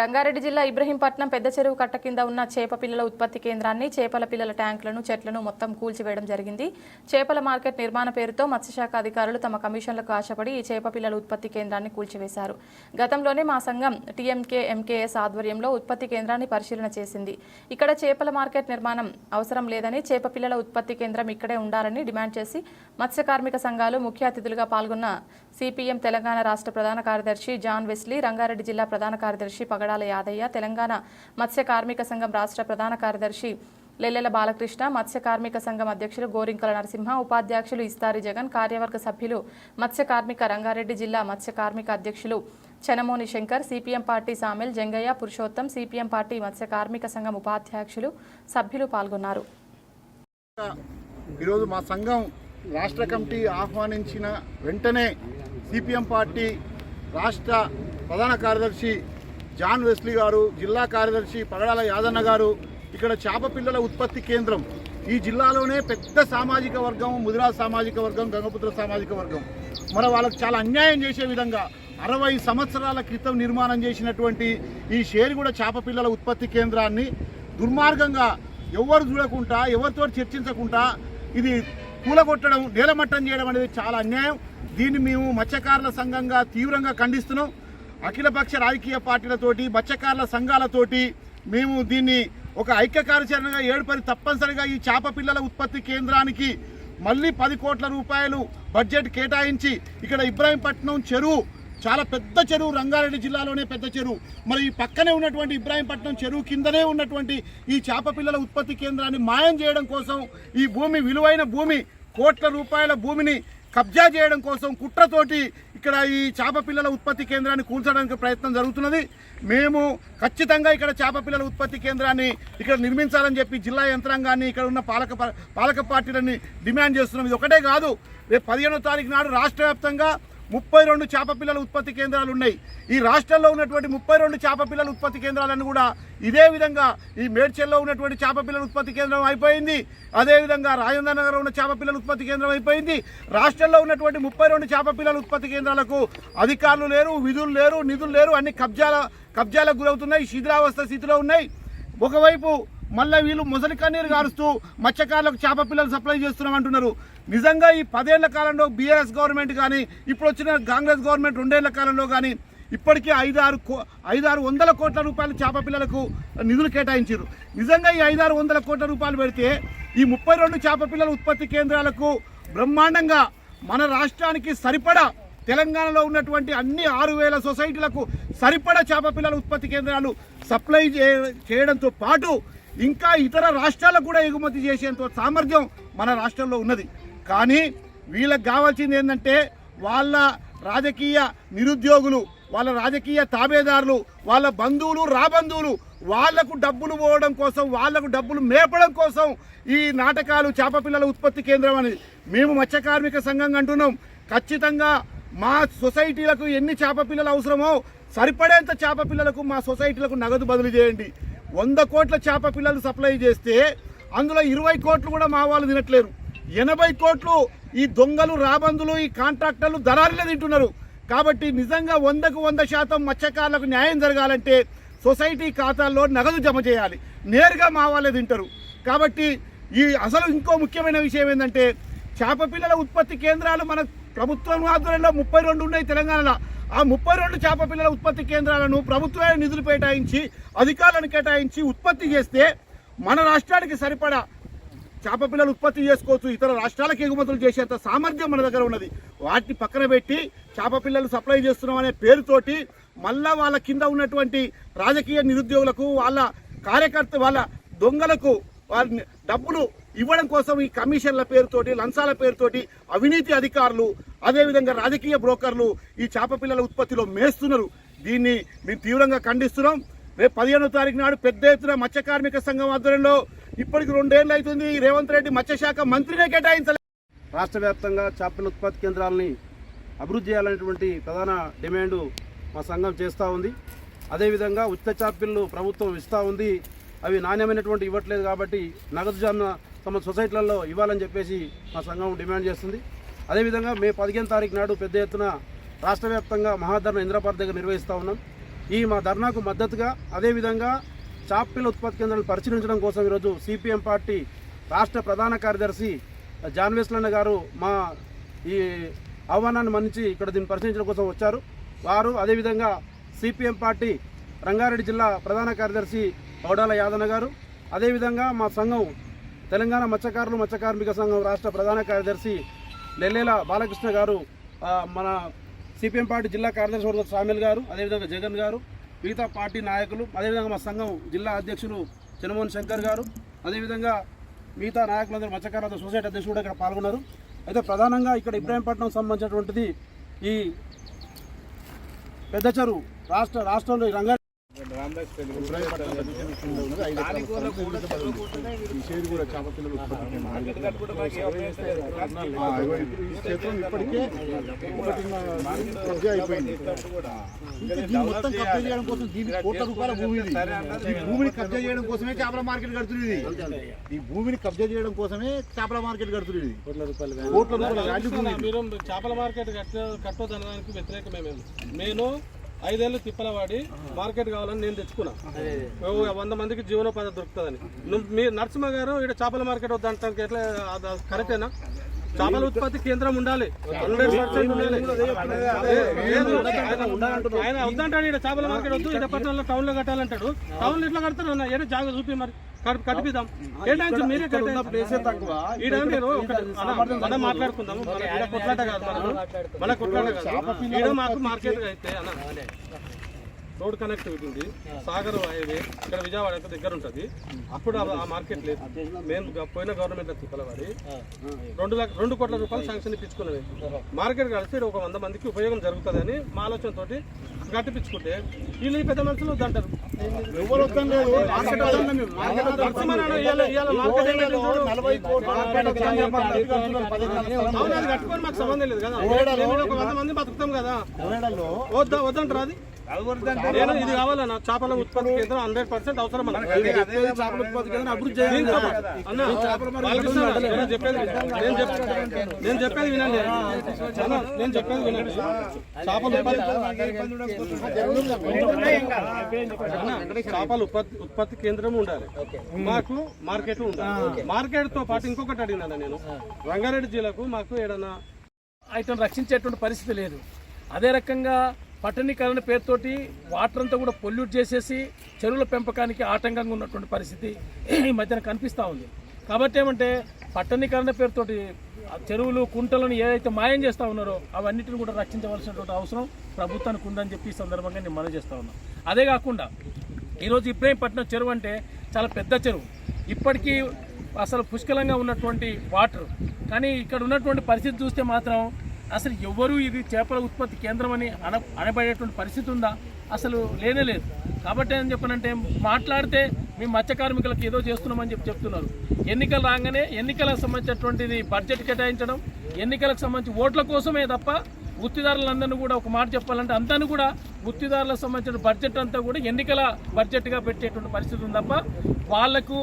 రంగారెడ్డి జిల్లా ఇబ్రహీంపట్నం పెద్ద చెరువు కట్ట కింద ఉన్న చేప పిల్లల ఉత్పత్తి కేంద్రాన్ని చేపల పిల్లల ట్యాంకులను చెట్లను మొత్తం కూల్చివేయడం జరిగింది. చేపల మార్కెట్ నిర్మాణ పేరుతో మత్స్యశాఖ అధికారులు తమ కమిషన్లకు ఆశపడి ఈ చేప పిల్లల ఉత్పత్తి కేంద్రాన్ని కూల్చివేశారు. గతంలోనే మా సంఘం టీఎంకే ఎంకేఎస్ ఆధ్వర్యంలో ఉత్పత్తి కేంద్రాన్ని పరిశీలన చేసింది. ఇక్కడ చేపల మార్కెట్ నిర్మాణం అవసరం లేదని చేప పిల్లల ఉత్పత్తి కేంద్రం ఇక్కడే ఉండాలని డిమాండ్ చేసి మత్స్య కార్మిక సంఘాలు ముఖ్య అతిథులుగా పాల్గొన్న సిపిఎం తెలంగాణ రాష్ట్ర ప్రధాన కార్యదర్శి జాన్ వెస్లీ రంగారెడ్డి జిల్లా ప్రధాన కార్యదర్శి పగడాల యాదయ్య తెలంగాణ మత్స్య కార్మిక సంఘం రాష్ట్ర ప్రధాన కార్యదర్శి లెల్లెల బాలకృష్ణ మత్స్య కార్మిక సంఘం అధ్యక్షులు గోరింకల నరసింహ ఉపాధ్యక్షులు ఇస్తారి జగన్ కార్యవర్గ సభ్యులు మత్స్య కార్మిక రంగారెడ్డి జిల్లా మత్స్య కార్మిక అధ్యక్షులు Chanamoni Shankar CPM party Samel Jangaiah Purushottam CPM party మత్స్య కార్మిక సంఘం ఉపాధ్యక్షులు సభ్యులు పాల్గొన్నారు. ఈరోజు మా సంఘం రాష్ట్ర కమిటీ ఆహ్వానించిన వెంటనే సిపిఎం పార్టీ రాష్ట్ర ప్రధాన కార్యదర్శి జాన్ వెస్లీ గారు జిల్లా కార్యదర్శి పగడాల యాదన్న గారు ఇక్కడ చేప పిల్లల ఉత్పత్తి కేంద్రం. ఈ జిల్లాలోనే పెద్ద సామాజిక వర్గం ముదిరా సామాజిక వర్గం గంగపుత్ర సామాజిక వర్గం. మరి వాళ్ళకి చాలా అన్యాయం చేసే విధంగా అరవై సంవత్సరాల క్రితం నిర్మాణం చేసినటువంటి ఈ షేరిగూడ చేప పిల్లల ఉత్పత్తి కేంద్రాన్ని దుర్మార్గంగా ఎవరు చూడకుండా ఎవరితో చర్చించకుండా ఇది కూలగొట్టడం నేలమట్టం చేయడం అనేది చాలా అన్యాయం. దీన్ని మేము మత్స్యకారుల సంఘంగా తీవ్రంగా ఖండిస్తున్నాం. అఖిలపక్ష రాజకీయ పార్టీలతోటి మత్స్యకారుల సంఘాలతోటి మేము దీన్ని ఒక ఐక్య కార్యాచరణగా ఏడుపరి తప్పనిసరిగా ఈ చేప పిల్లల ఉత్పత్తి కేంద్రానికి మళ్ళీ పది కోట్ల రూపాయలు బడ్జెట్ కేటాయించి ఇక్కడ ఇబ్రాహీంపట్నం చెరువు చాలా పెద్ద చెరువు రంగారెడ్డి జిల్లాలోనే పెద్ద చెరువు. మరి ఈ పక్కనే ఉన్నటువంటి ఇబ్రాహీంపట్నం చెరువు కిందనే ఉన్నటువంటి ఈ చేప పిల్లల ఉత్పత్తి కేంద్రాన్ని మాయం చేయడం కోసం ఈ భూమి విలువైన భూమి కోట్ల రూపాయల భూమిని కబ్జా చేయడం కోసం కుట్రతోటి ఇక్కడ ఈ చేప పిల్లల ఉత్పత్తి కేంద్రాన్ని కూల్చడానికి ప్రయత్నం జరుగుతున్నది. మేము ఖచ్చితంగా ఇక్కడ చేప పిల్లల ఉత్పత్తి కేంద్రాన్ని ఇక్కడ నిర్మించాలని చెప్పి జిల్లా యంత్రాంగాన్ని ఇక్కడ ఉన్న పాలక పాలక పార్టీలని డిమాండ్ చేస్తున్నాం. ఇది ఒకటే కాదు రేపు పదిహేనో తారీఖు నాడు రాష్ట్ర వ్యాప్తంగా ముప్పై రెండు చేప పిల్లల ఉత్పత్తి కేంద్రాలు ఉన్నాయి. ఈ రాష్ట్రంలో ఉన్నటువంటి ముప్పై రెండు చేప పిల్లల ఉత్పత్తి కేంద్రాలను కూడా ఇదే విధంగా ఈ మేడ్చల్లో ఉన్నటువంటి చేప పిల్లల ఉత్పత్తి కేంద్రం అయిపోయింది. అదేవిధంగా రాజేంద్ర నగర్ ఉన్న చేప పిల్లల ఉత్పత్తి కేంద్రం అయిపోయింది. రాష్ట్రంలో ఉన్నటువంటి ముప్పై రెండు చేప పిల్లల ఉత్పత్తి కేంద్రాలకు అధికారులు లేరు విధులు లేరు నిధులు లేరు అన్ని కబ్జాల కబ్జాలకు గురవుతున్నాయి శిథిలావస్థ స్థితిలో ఉన్నాయి. ఒకవైపు మళ్ళీ వీళ్ళు ముసలి కన్నీరు గారుస్తూ మత్స్యకారులకు చేప పిల్లలు సప్లై చేస్తున్నాం అంటున్నారు నిజంగా ఈ పదేళ్ళ కాలంలో బీఆర్ఎస్ గవర్నమెంట్ కానీ ఇప్పుడు వచ్చిన కాంగ్రెస్ గవర్నమెంట్ రెండేళ్ళ కాలంలో కానీ ఇప్పటికే ఐదారు కో ఐదారు వందల కోట్ల రూపాయలు చేప పిల్లలకు నిధులు కేటాయించారు నిజంగా ఈ ఐదారు వందల కోట్ల రూపాయలు పెడితే ఈ ముప్పై రెండు చేప పిల్లల ఉత్పత్తి కేంద్రాలకు బ్రహ్మాండంగా మన రాష్ట్రానికి సరిపడా తెలంగాణలో ఉన్నటువంటి అన్ని ఆరు వేల సొసైటీలకు సరిపడా చేప పిల్లల ఉత్పత్తి కేంద్రాలు సప్లై చేయడంతో పాటు ఇంకా ఇతర రాష్ట్రాలకు కూడా ఎగుమతి చేసేంత సామర్థ్యం మన రాష్ట్రంలో ఉన్నది. కానీ వీళ్ళకి కావాల్సింది ఏంటంటే వాళ్ళ రాజకీయ నిరుద్యోగులు వాళ్ళ రాజకీయ తాబేదారులు వాళ్ళ బంధువులు రాబంధువులు వాళ్ళకు డబ్బులు పోవడం కోసం వాళ్ళకు డబ్బులు మేపడం కోసం ఈ నాటకాలు చేపపిల్లల ఉత్పత్తి కేంద్రం అనేది మేము మత్స్య కార్మిక అంటున్నాం. ఖచ్చితంగా మా సొసైటీలకు ఎన్ని చేపపిల్లలు అవసరమో సరిపడేంత చేపపిల్లలకు మా సొసైటీలకు నగదు బదిలీ చేయండి. వంద కోట్ల చేపపిల్లలు సప్లై చేస్తే అందులో ఇరవై కోట్లు కూడా మా వాళ్ళు తినట్లేరు. ఎనభై కోట్లు ఈ దొంగలు రాబందులు ఈ కాంట్రాక్టర్లు దళారులే తింటున్నారు. కాబట్టి నిజంగా వందకు వంద శాతం మత్స్యకారులకు న్యాయం జరగాలంటే సొసైటీ ఖాతాల్లో నగదు జమ చేయాలి. నేరుగా మా వాళ్ళే తింటారు. కాబట్టి ఈ అసలు ఇంకో ముఖ్యమైన విషయం ఏంటంటే చేప పిల్లల ఉత్పత్తి కేంద్రాలు మన ప్రభుత్వం ఆధ్వర్యంలో ముప్పై రెండు ఉన్నాయి తెలంగాణలో. ఆ ముప్పై రెండు చేప పిల్లల ఉత్పత్తి కేంద్రాలను ప్రభుత్వమే నిధులు కేటాయించి అధికారులను కేటాయించి ఉత్పత్తి చేస్తే మన రాష్ట్రానికి సరిపడా చేప పిల్లలు ఉత్పత్తి చేసుకోవచ్చు ఇతర రాష్ట్రాలకు ఎగుమతులు చేసేంత సామర్థ్యం మన దగ్గర ఉన్నది. వాటిని పక్కన పెట్టి చేప పిల్లలు సప్లై చేస్తున్నాం అనే పేరుతోటి మళ్ళా వాళ్ళ కింద ఉన్నటువంటి రాజకీయ నిరుద్యోగులకు వాళ్ళ కార్యకర్త వాళ్ళ దొంగలకు వారిని డబ్బులు ఇవ్వడం కోసం ఈ కమిషన్ల పేరుతోటి లంచాల పేరుతోటి అవినీతి అధికారులు అదేవిధంగా రాజకీయ బ్రోకర్లు ఈ చేప పిల్లల ఉత్పత్తిలో మేస్తున్నారు. దీన్ని మేము తీవ్రంగా ఖండిస్తున్నాం. రేపు పదిహేనో తారీఖు నాడు పెద్ద ఎత్తున మత్స్య కార్మిక సంఘం ఆధ్వర్యంలో ఇప్పటికి రెండేళ్ళు అవుతుంది. రేవంత్ రెడ్డి మత్స్యశాఖ మంత్రినే కేటాయించలేదు రాష్ట్ర వ్యాప్తంగా చేపల ఉత్పత్తి కేంద్రాలని అభివృద్ధి చేయాలనేటువంటి ప్రధాన డిమాండు మా సంఘం చేస్తూ ఉంది. అదేవిధంగా ఉచిత చేపలు ప్రభుత్వం ఇస్తూ ఉంది. అవి నాణ్యమైనటువంటి ఇవ్వట్లేదు కాబట్టి నగదు జామ తమ సొసైటీలలో ఇవ్వాలని చెప్పేసి మా సంఘం డిమాండ్ చేస్తుంది. అదేవిధంగా మే పదిహేను తారీఖు నాడు పెద్ద ఎత్తున రాష్ట్ర వ్యాప్తంగా మహాధర్మ ఇంద్రపార్క్ దగ్గర నిర్వహిస్తూ ఉన్నాం. ఈ మా ధర్నాకు మద్దతుగా అదేవిధంగా చాపిల్ల ఉత్పత్తి కేంద్రాలను పరిశీలించడం కోసం ఈరోజు సిపిఎం పార్టీ రాష్ట్ర ప్రధాన కార్యదర్శి జాన్వేస్లన్న గారు మా ఈ ఆహ్వానాన్ని మన్నించి ఇక్కడ దీన్ని పరిశీలించడం కోసం వచ్చారు. వారు అదేవిధంగా సిపిఎం పార్టీ రంగారెడ్డి జిల్లా ప్రధాన కార్యదర్శి ఔడాల యాదన్న గారు అదేవిధంగా మా సంఘం తెలంగాణ మత్స్యకారులు మత్స్య కార్మిక సంఘం రాష్ట్ర ప్రధాన కార్యదర్శి నెల్లేల బాలకృష్ణ గారు మన సిపిఎం పార్టీ జిల్లా కార్యదర్శి వర్గ సామిల్ గారు అదేవిధంగా జగన్ గారు మిగతా పార్టీ నాయకులు అదేవిధంగా మా సంఘం జిల్లా అధ్యక్షులు చనమోహన్ శంకర్ గారు అదేవిధంగా మిగతా నాయకులందరూ మత్స్యకారుల సొసైటీ అధ్యక్షులు కూడా ఇక్కడ పాల్గొన్నారు. అయితే ప్రధానంగా ఇక్కడ ఇబ్రాహీంపట్నం సంబంధించినటువంటిది ఈ పెద్ద చెరువు రాష్ట్ర రాష్ట్రంలో ఈ రంగారెడ్డి షేర్ కూడా చేప పిల్లలు క్షేత్రం ఇప్పటికే కబ్జా అయిపోయింది మొత్తం కబ్జా చేయడం కోసం దీని కోట్ల రూపాయల భూమి ఇది. ఈ భూమిని కబ్జా చేయడం కోసమే చేపల మార్కెట్ కడుతుంది ఈ భూమిని కబ్జా చేయడం కోసమే చేపల మార్కెట్ కడుతుంది కోట్ల రూపాయలు కోట్ల రూపాయల మీరు చేపల మార్కెట్ కట్ట కట్టొద్దనడానికి వ్యతిరేకమే మేము నేను ఐదేళ్ళు తిప్పలవాడి మార్కెట్ కావాలని నేను తెచ్చుకున్నా. ఓ వంద మందికి జీవనోపాధి దొరుకుతుందని. మీ నరసింహ గారు ఇక్కడ చేపల మార్కెట్ వద్దంటానికి ఎట్లా అది కరెక్టేనా? చేపల ఉత్పత్తి కేంద్రం ఉండాలి. హండ్రెడ్ పర్సెంట్ ఉండాలి. ఆయన- ఆయన వద్దంటాడు ఇక్కడ చేపల మార్కెట్ వద్దు ఇక్కడ పట్టణంలో టౌన్లో కట్టాలంటాడు. టౌన్లో ఎట్లా కడతారు అన్న? ఏదో జాగా చూపి మరి. కట్- కట్టిపిద్దాం కేటాయించు మీరే కేటాయించు ప్లేసే తక్కువ. ఈడ మీరు ఒకటి. అన్న, మనం మాట్లాడుకుందాం మన కొట్లాట కాదు మనకు మన కొట్లాట కాదు. ఈడ మాకు మార్కెట్ అయితే అన్న రోడ్ కనెక్టివిటీ ఉంది సాగర్ హైవే ఇక్కడ విజయవాడ దగ్గర ఉంటుంది. అప్పుడు ఆ- ఆ మార్కెట్ లేదు. మేము పోయిన గవర్నమెంట్ తిప్పలవాడి రెండు లక్ష రెండు కోట్ల రూపాయలు శాంక్షన్ ఇప్పించుకున్నది మార్కెట్ కలిసి ఒక వంద మందికి ఉపయోగం జరుగుతుందని మా ఆలోచనతోటి కట్టిపించుకుంటే వీళ్ళు పెద్ద మనుషులు వద్దంటారు కట్టుకొని మాకు సంబంధం లేదు కదా. ఒక వంద మంది బతుకుతాం కదా. వద్దా వద్దంటారా అది? నేను ఇది కావాలన్న చేపల ఉత్పత్తి కేంద్రం హండ్రెడ్ పర్సెంట్ అవసరం మనకు. చేపల ఉత్పత్తి కేంద్రం అభివృద్ధి అన్న నేను చెప్పేది నేను చెప్పేది వినండి. అన్న, నేను చెప్పేది వినండి. చేపల ఉత్పత్తి చేపల ఉత్పత్తి ఉత్పత్తి కేంద్రం ఉండాలి. మాకు మార్కెట్ ఉండాలి. మార్కెట్తో పాటు ఇంకొకటి అడిగినా నేను. రంగారెడ్డి జిల్లాకు మాకు ఏదైనా ఆయనను రక్షించేటువంటి పరిస్థితి లేదు. అదే రకంగా పట్టణీకరణ పేరుతోటి వాటర్ అంతా కూడా పొల్యూట్ చేసేసి చెరువుల పెంపకానికి ఆటంకంగా ఉన్నటువంటి పరిస్థితి ఈ మధ్యన కనిపిస్తూ ఉంది. కాబట్టి ఏమంటే పట్టణీకరణ పేరుతోటి చెరువులు కుంటలను ఏదైతే మాయం చేస్తూ ఉన్నారో అవన్నిటిని కూడా రక్షించవలసినటువంటి అవసరం ప్రభుత్వానికి ఉందని చెప్పి ఈ సందర్భంగా నేను మనం చేస్తూ ఉన్నాను అదే కాకుండా ఈరోజు ఇబ్రాహీంపట్నం చెరువు అంటే చాలా పెద్ద చెరువు. ఇప్పటికీ అసలు పుష్కలంగా ఉన్నటువంటి వాటర్ కానీ ఇక్కడ ఉన్నటువంటి పరిస్థితి చూస్తే మాత్రం అసలు ఎవరు ఇది చేపల ఉత్పత్తి కేంద్రం అని అన అనబడేటువంటి పరిస్థితి ఉందా? అసలు లేనే లేదు. కాబట్టి ఏం చెప్పనంటే మాట్లాడితే మేము మత్స్య కార్మికులకు ఏదో చేస్తున్నామని చెప్పి చెప్తున్నారు. ఎన్నికలు రాగానే ఎన్నికలకు సంబంధించినటువంటిది బడ్జెట్ కేటాయించడం ఎన్నికలకు సంబంధించి ఓట్ల కోసమే తప్ప వృత్తిదారులందరినీ కూడా ఒక మాట చెప్పాలంటే అంతా కూడా వృత్తిదారులకు సంబంధించిన బడ్జెట్ అంతా కూడా ఎన్నికల బడ్జెట్గా పెట్టేటువంటి పరిస్థితి ఉంది తప్ప వాళ్ళకు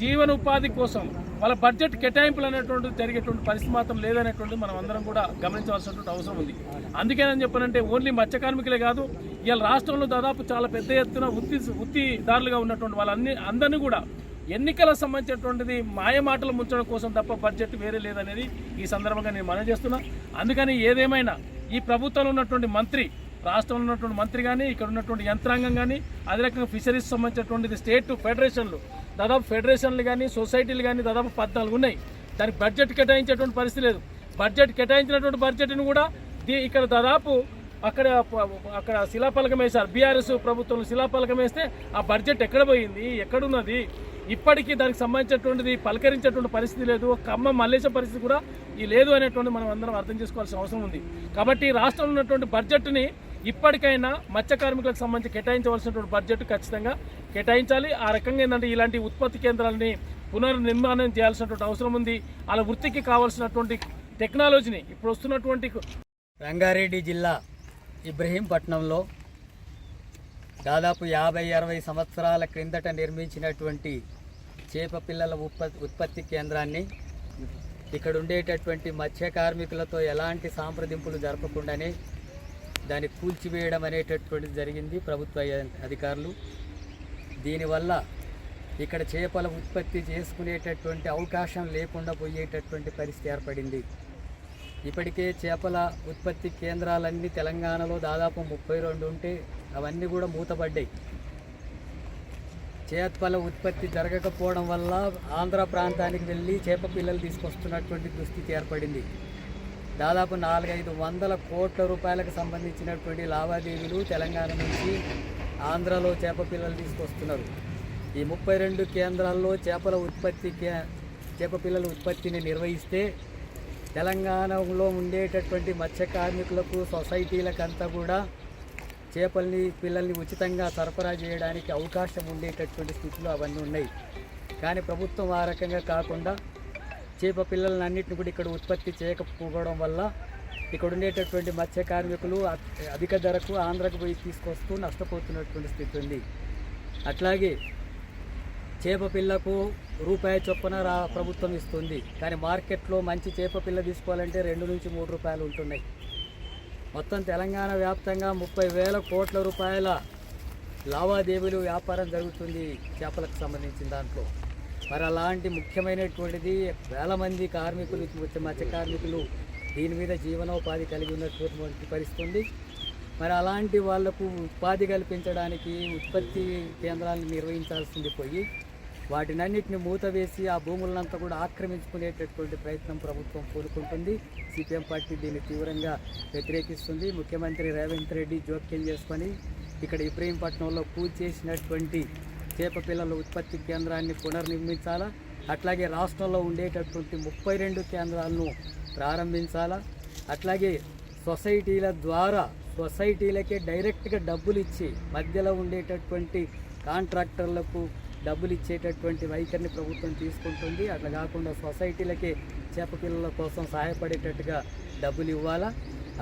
జీవనోపాధి కోసం వాళ్ళ బడ్జెట్ కేటాయింపులు అనేటువంటి జరిగేటువంటి పరిస్థితి మాత్రం లేదనేటువంటిది మనం అందరం కూడా గమనించవలసినటువంటి అవసరం ఉంది. అందుకేనని చెప్పనంటే ఓన్లీ మత్స్య కార్మికులే కాదు ఇవాళ రాష్ట్రంలో దాదాపు చాలా పెద్ద ఎత్తున వృత్తి వృత్తిదారులుగా ఉన్నటువంటి వాళ్ళన్ని అందరినీ కూడా ఎన్నికలకు సంబంధించినటువంటిది మాయమాటలు ముంచడం కోసం తప్ప బడ్జెట్ వేరే లేదనేది ఈ సందర్భంగా నేను మనం చేస్తున్నా. అందుకని ఏదేమైనా ఈ ప్రభుత్వంలో ఉన్నటువంటి మంత్రి రాష్ట్రంలో ఉన్నటువంటి మంత్రి కానీ ఇక్కడ ఉన్నటువంటి యంత్రాంగం కానీ అదే రకంగా ఫిషరీస్ సంబంధించినటువంటిది స్టేట్ ఫెడరేషన్లు దాదాపు ఫెడరేషన్లు కానీ సొసైటీలు కానీ దాదాపు పద్నాలుగు ఉన్నాయి. దానికి బడ్జెట్ కేటాయించేటువంటి పరిస్థితి లేదు. బడ్జెట్ కేటాయించినటువంటి బడ్జెట్ని కూడా దీ- ఇక్కడ దాదాపు అక్కడ అక్కడ శిలాఫలకం వేశారు. బీఆర్ఎస్ ప్రభుత్వం శిలాఫలకం వేస్తే ఆ బడ్జెట్ ఎక్కడ పోయింది? ఎక్కడున్నది ఇప్పటికీ దానికి సంబంధించినటువంటిది పలకరించేటువంటి పరిస్థితి లేదు. ఖమ్మం మల్లేశ పరిస్థితి కూడా ఈ లేదు అనేటువంటి మనం అందరం అర్థం చేసుకోవాల్సిన అవసరం ఉంది. కాబట్టి రాష్ట్రంలో ఉన్నటువంటి బడ్జెట్ని ఇప్పటికైనా మత్స్య కార్మికులకు సంబంధించి కేటాయించవలసినటువంటి బడ్జెట్ ఖచ్చితంగా కేటాయించాలి. ఆ రకంగా ఏంటంటే ఇలాంటి ఉత్పత్తి కేంద్రాలని పునర్నిర్మాణం చేయాల్సినటువంటి అవసరం ఉంది. వాళ్ళ వృత్తికి కావాల్సినటువంటి టెక్నాలజీని ఇప్పుడు వస్తున్నటువంటి రంగారెడ్డి జిల్లా ఇబ్రహీంపట్నంలో దాదాపు యాభై అరవై సంవత్సరాల క్రిందట నిర్మించినటువంటి చేప పిల్లల ఉత్పత్తి ఉత్పత్తి కేంద్రాన్ని ఇక్కడ ఉండేటటువంటి మత్స్య కార్మికులతో ఎలాంటి సాంప్రదింపులు జరపకుండానే దాన్ని కూల్చివేయడం అనేటటువంటిది జరిగింది ప్రభుత్వ అధికారులు. దీనివల్ల ఇక్కడ చేపల ఉత్పత్తి చేసుకునేటటువంటి అవకాశం లేకుండా పోయేటటువంటి పరిస్థితి ఏర్పడింది. ఇప్పటికే చేపల ఉత్పత్తి కేంద్రాలన్నీ తెలంగాణలో దాదాపు ముప్పై రెండు ఉంటే అవన్నీ కూడా మూతపడ్డాయి. చేపల ఉత్పత్తి జరగకపోవడం వల్ల ఆంధ్ర ప్రాంతానికి వెళ్ళి చేప పిల్లలు తీసుకొస్తున్నటువంటి దుస్థితి ఏర్పడింది. దాదాపు నాలుగైదు వందల కోట్ల రూపాయలకు సంబంధించినటువంటి లావాదేవీలు తెలంగాణ నుంచి ఆంధ్రలో చేప పిల్లలు తీసుకొస్తున్నారు. ఈ ముప్పై రెండు కేంద్రాల్లో చేపల ఉత్పత్తి చేప పిల్లల ఉత్పత్తిని నిర్వహిస్తే తెలంగాణలో ఉండేటటువంటి మత్స్య కార్మికులకు సొసైటీలకంతా కూడా చేపల్ని పిల్లల్ని ఉచితంగా సరఫరా చేయడానికి అవకాశం ఉండేటటువంటి స్థితిలో అవన్నీ ఉన్నాయి. కానీ ప్రభుత్వం ఆ రకంగా కాకుండా చేప పిల్లలను అన్నింటిని కూడా ఇక్కడ ఉత్పత్తి చేయకపోవడం వల్ల ఇక్కడ ఉండేటటువంటి మత్స్య కార్మికులు అధిక ధరకు ఆంధ్రకు పోయి తీసుకొస్తూ నష్టపోతున్నటువంటి స్థితి ఉంది. అట్లాగే చేప పిల్లకు రూపాయి చొప్పున రా ప్రభుత్వం ఇస్తుంది. కానీ మార్కెట్లో మంచి చేప పిల్ల తీసుకోవాలంటే రెండు నుంచి మూడు రూపాయలు ఉంటున్నాయి. మొత్తం తెలంగాణ వ్యాప్తంగా ముప్పై వేల కోట్ల రూపాయల లావాదేవీలు వ్యాపారం జరుగుతుంది చేపలకు సంబంధించిన దాంట్లో. మరి అలాంటి ముఖ్యమైనటువంటిది వేల మంది కార్మికులు మత్స్య- మత్స్య కార్మికులు దీని మీద జీవనోపాధి కలిగి ఉన్నటువంటి పరిస్థితి ఉంది మరి అలాంటి వాళ్ళకు ఉపాధి కల్పించడానికి ఉత్పత్తి కేంద్రాలను నిర్వహించాల్సింది పోయి వాటినన్నిటిని మూతవేసి ఆ భూములంతా కూడా ఆక్రమించుకునేటటువంటి ప్రయత్నం ప్రభుత్వం కోరుకుంటుంది సిపిఎం పార్టీ దీన్ని తీవ్రంగా వ్యతిరేకిస్తుంది. ముఖ్యమంత్రి రేవంత్ రెడ్డి జోక్యం చేసుకొని ఇక్కడ ఇబ్రహీంపట్నంలో పూజ చేసినటువంటి పిల్లల ఉత్పత్తి కేంద్రాన్ని పునర్నిర్మించాలా? అట్లాగే రాష్ట్రంలో ఉండేటటువంటి ముప్పై రెండు కేంద్రాలను ప్రారంభించాలా? అట్లాగే సొసైటీల ద్వారా సొసైటీలకే డైరెక్ట్గా డబ్బులు ఇచ్చి మధ్యలో ఉండేటటువంటి కాంట్రాక్టర్లకు డబ్బులు ఇచ్చేటటువంటి వైఖరిని ప్రభుత్వం తీసుకుంటుంది. అట్లా కాకుండా సొసైటీలకే చేప పిల్లల కోసం సహాయపడేటట్టుగా డబ్బులు ఇవ్వాలా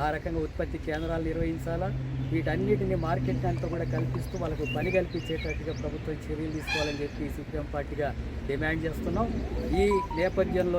ఆ రకంగా ఉత్పత్తి కేంద్రాలు నిర్వహించాలా? వీటన్నిటిని మార్కెట్ అంతా కూడా కల్పిస్తూ వాళ్ళకు పని కల్పించేటట్టుగా ప్రభుత్వం చర్యలు తీసుకోవాలని చెప్పి సిపిఎం పార్టీగా డిమాండ్ చేస్తున్నాం. ఈ నేపథ్యంలో